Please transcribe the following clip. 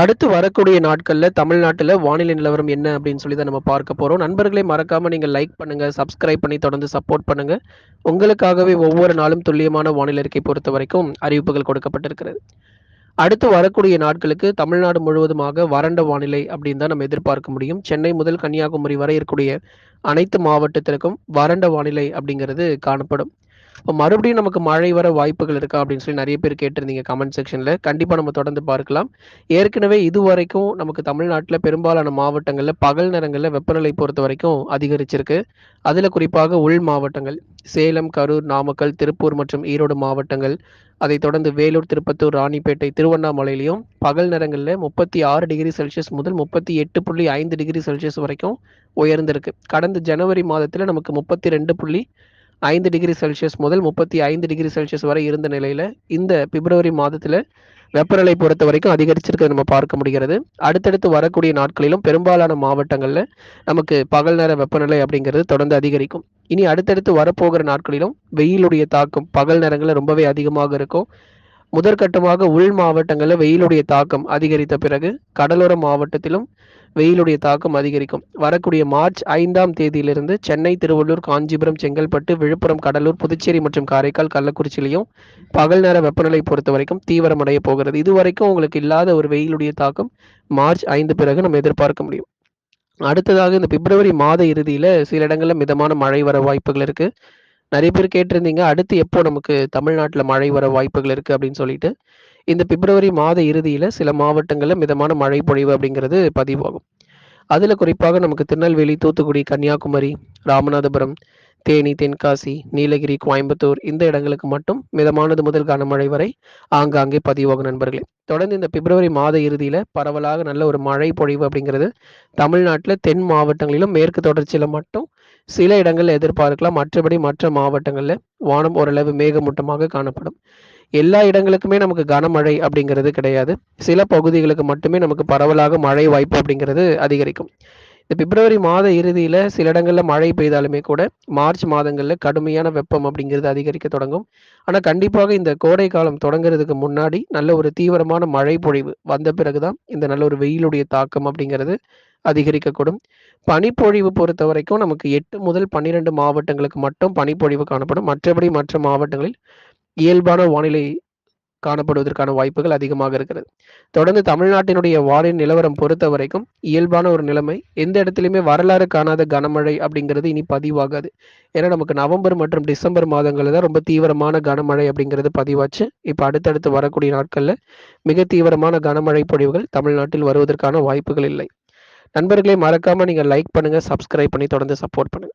அடுத்து வரக்கூடிய நாட்கள்ல தமிழ்நாட்டுல வானிலை நிலவரம் என்ன அப்படின்னு சொல்லி தான் நம்ம பார்க்க போறோம். நண்பர்களே மறக்காம நீங்க லைக் பண்ணுங்க, சப்ஸ்கிரைப் பண்ணி தொடர்ந்து சப்போர்ட் பண்ணுங்க. உங்களுக்காகவே ஒவ்வொரு நாளும் துல்லியமான வானிலை அறிக்கை பொறுத்தவரைக்கும் அறிவிப்புகள் கொடுக்கப்பட்டிருக்கிறது. அடுத்து வரக்கூடிய நாட்களுக்கு தமிழ்நாடு முழுவதுமாக வறண்ட வானிலை அப்படின்னு தான் நம்ம எதிர்பார்க்க முடியும். சென்னை முதல் கன்னியாகுமரி வரை இருக்கக்கூடிய அனைத்து மாவட்டத்திற்கும் வறண்ட வானிலை அப்படிங்கிறது காணப்படும். இப்போ மறுபடியும் நமக்கு மழை வர வாய்ப்புகள் இருக்கா அப்படின்னு சொல்லி நிறைய பேர் கேட்டிருந்தீங்க கமெண்ட் செக்ஷன்ல. கண்டிப்பா நம்ம தொடர்ந்து பார்க்கலாம். ஏற்கனவே இதுவரைக்கும் நமக்கு தமிழ்நாட்டில் பெரும்பாலான மாவட்டங்கள்ல பகல் நேரங்களில் வெப்பநிலை பொறுத்த வரைக்கும் அதிகரிச்சிருக்கு. அதுல குறிப்பாக உள் மாவட்டங்கள் சேலம், கரூர், நாமக்கல், திருப்பூர் மற்றும் ஈரோடு மாவட்டங்கள், அதைத் தொடர்ந்து வேலூர், திருப்பத்தூர், ராணிப்பேட்டை, திருவண்ணாமலையிலையும் பகல் நேரங்களில் முப்பத்தி ஆறு டிகிரி செல்சியஸ் முதல் 38.5 டிகிரி செல்சியஸ் வரைக்கும் உயர்ந்திருக்கு. கடந்த ஜனவரி மாதத்தில் நமக்கு முப்பத்தி ரெண்டு புள்ளி ஐந்து டிகிரி செல்சியஸ் முதல் 35 டிகிரி செல்சியஸ் வரை இருந்த நிலையில, இந்த பிப்ரவரி மாதத்துல வெப்பநிலை பொறுத்த வரைக்கும் அதிகரிச்சிருக்கிறத நம்ம பார்க்க முடிகிறது. அடுத்தடுத்து வரக்கூடிய நாட்களிலும் பெரும்பாலான மாவட்டங்கள்ல நமக்கு பகல் நேர வெப்பநிலை அப்படிங்கிறது தொடர்ந்து அதிகரிக்கும். இனி அடுத்தடுத்து வரப்போகிற நாட்களிலும் வெயிலுடைய தாக்கம் பகல் நேரங்களில் ரொம்பவே அதிகமாக இருக்கும். முதற்கட்டமாக உள் மாவட்டங்களில் வெயிலுடைய தாக்கம் அதிகரித்த பிறகு, கடலோர மாவட்டத்திலும் வெயிலுடைய தாக்கம் அதிகரிக்கும். வரக்கூடிய மார்ச் ஐந்தாம் தேதியிலிருந்து சென்னை, திருவள்ளூர், காஞ்சிபுரம், செங்கல்பட்டு, விழுப்புரம், கடலூர், புதுச்சேரி மற்றும் காரைக்கால், கள்ளக்குறிச்சிலையும் பகல் நேர வெப்பநிலை பொறுத்த வரைக்கும் தீவிரமடைய போகிறது. இதுவரைக்கும் உங்களுக்கு இல்லாத ஒரு வெயிலுடைய தாக்கம் மார்ச் ஐந்து பிறகு நம்ம எதிர்பார்க்க முடியும். அடுத்ததாக இந்த பிப்ரவரி மாத இறுதியில் சில இடங்களில் மிதமான மழை வர வாய்ப்புகள் இருக்குது நிறைய பேர் கேட்டிருந்தீங்க, அடுத்து எப்போ நமக்கு தமிழ்நாட்டில் மழை வர வாய்ப்புகள் இருக்குது அப்படின்னு சொல்லிட்டு. இந்த பிப்ரவரி மாத இறுதியில் சில மாவட்டங்களில் மிதமான மழை பொழிவு அப்படிங்கிறது பதிவாகும். அதில் குறிப்பாக நமக்கு திருநெல்வேலி, தூத்துக்குடி, கன்னியாகுமரி, ராமநாதபுரம், தேனி, தென்காசி, நீலகிரி, கோயம்புத்தூர் இந்த இடங்களுக்கு மட்டும் மிதமானது முதல் கனமழை வரை ஆங்காங்கே பதிவாகும் நண்பர்களே. தொடர்ந்து இந்த பிப்ரவரி மாத இறுதியில் பரவலாக நல்ல ஒரு மழை பொழிவு அப்படிங்கிறது தமிழ்நாட்டில் தென் மாவட்டங்களிலும், மேற்கு தொடர்ச்சியில் மட்டும் சில இடங்களில் எதிர்பார்க்கலாம். மற்றபடி மற்ற மாவட்டங்களில் வானம் ஓரளவு மேகமூட்டமாக காணப்படும். எல்லா இடங்களுக்குமே நமக்கு கனமழை அப்படிங்கிறது கிடையாது. சில பகுதிகளுக்கு மட்டுமே நமக்கு பரவலாக மழை வாய்ப்பு அப்படிங்கிறது அதிகரிக்கும். இந்த பிப்ரவரி மாத இறுதியில் சில இடங்களில் மழை பெய்தாலுமே கூட, மார்ச் மாதங்களில் கடுமையான வெப்பம் அப்படிங்கிறது அதிகரிக்க தொடங்கும். ஆனால் கண்டிப்பாக இந்த கோடை காலம் தொடங்குறதுக்கு முன்னாடி நல்ல ஒரு தீவிரமான மழை பொழிவு வந்த பிறகு தான் இந்த நல்ல ஒரு வெயிலுடைய தாக்கம் அப்படிங்கிறது அதிகரிக்கக்கூடும். பனிப்பொழிவு பொறுத்த வரைக்கும் நமக்கு எட்டு முதல் 12 மாவட்டங்களுக்கு மட்டும் பனிப்பொழிவு காணப்படும். மற்றபடி மற்ற மாவட்டங்களில் இயல்பான வானிலை காணப்படுவதற்கான வாய்ப்புகள் அதிகமாக இருக்கிறது. தொடர்ந்து தமிழ்நாட்டினுடைய வானிலை நிலவரம் பொறுத்த வரைக்கும் இயல்பான ஒரு நிலைமை. எந்த இடத்துலையுமே வரலாறு காணாத கனமழை அப்படிங்கிறது இனி பதிவாகாது. ஏன்னா நமக்கு நவம்பர் மற்றும் டிசம்பர் மாதங்களில் தான் ரொம்ப தீவிரமான கனமழை அப்படிங்கிறது பதிவாச்சு. இப்போ அடுத்தடுத்து வரக்கூடிய நாட்களில் மிக தீவிரமான கனமழை பொழிவுகள் தமிழ்நாட்டில் வருவதற்கான வாய்ப்புகள் இல்லை. நண்பர்களே மறக்காம நீங்க லைக் பண்ணுங்க, சப்ஸ்கிரைப் பண்ணி தொடர்ந்து சப்போர்ட் பண்ணுங்க.